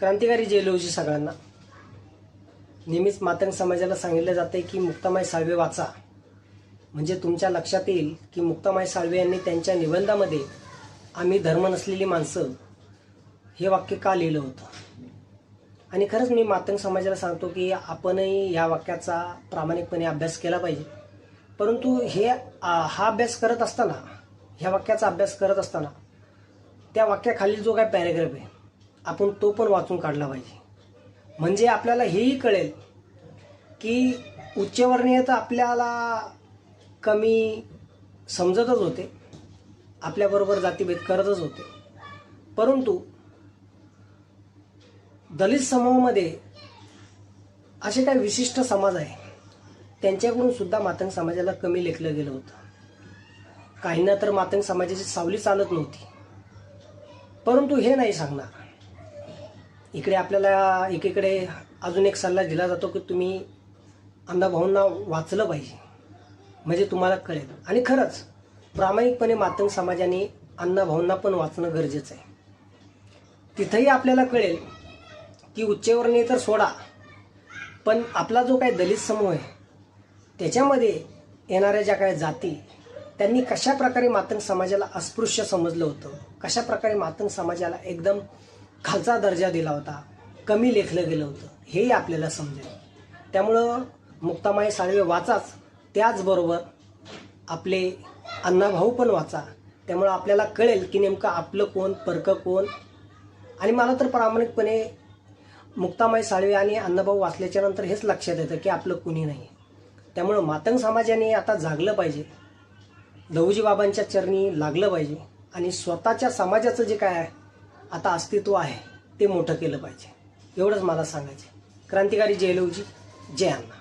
क्रांतिकारी जेल होती सगळ्यांना. नेहमीच मातंग समाजाला सांगितलं जाते की मुक्तामाई साळवे वाचा. म्हणजे तुमच्या लक्षात येईल की मुक्तामाई साळवे यांनी त्यांच्या निबंधामध्ये आम्ही धर्म नसलेली माणसं हे वाक्य का लिहिलं होतं? आणि खरंच मी मातंग समाजाला सांगतो की आपणही या वाक्याचा प्रामाणिकपणे अभ्यास केला पाहिजे. परंतु हे हा अभ्यास करत असताना ह्या वाक्याचा अभ्यास करत असताना त्या वाक्याखाली जो काय पॅरेग्राफ आहे आपण तो पण वाचून काढला पाहिजे. म्हणजे आपल्याला हेही कळेल की उच्चवर्णीय तर आपल्याला कमी समजतच होते. आपल्याबरोबर जातीभेद करतच होते. परंतु दलित समूहामध्ये असे काही विशिष्ट समाज आहे. त्यांच्याकडून सुद्धा मातंग समाजाला कमी लेखलं गेलं होतं. काहींना तर मातंग समाजाची सावली चालत नव्हती. परंतु हे नाही सांगणार. इकडे आपल्याला एकीकडे अजून एक सल्ला दिला जातो की तुम्ही अंधाभाऊंना वाचलं पाहिजे. म्हणजे तुम्हाला कळेल. आणि खरंच प्रामाणिकपणे मातंग समाजाने अण्णाभाऊंना पण वाचणं गरजेचं आहे. तिथंही आपल्याला कळेल की उच्चवर्णीय तर सोडा पण आपला जो काही दलित समूह आहे त्याच्यामध्ये येणाऱ्या ज्या काही जाती त्यांनी कशा प्रकारे मातंग समाजाला अस्पृश्य समजलं होतं? कशा प्रकारे मातंग समाजाला एकदम खालचा दर्जा दिला होता. कमी लेखलं गेलं होतं. हेही आपल्याला समजेल. त्यामुळं मुक्तामाई साळवे वाचाच. त्याचबरोबर आपले अण्णाभाऊ पण वाचा. त्यामुळं आपल्याला कळेल की नेमकं आपलं कोण परकं कोण. आणि मला तर प्रामाणिकपणे मुक्तामाई साळवे आणि अण्णाभाऊ वाचल्याच्या नंतर हेच लक्षात येतं की आपलं कुणी नाही. त्यामुळं मातंग समाजाने आता जागलं पाहिजे. दौजी बाबांच्या चरणी लागलं पाहिजे. आणि स्वतःच्या समाजाचं जे काय आहे आता अस्तित्व आहे ते मोठं केलं पाहिजे. एवढंच मला सांगायचं क्रांतिकारी जय जय अण्णा.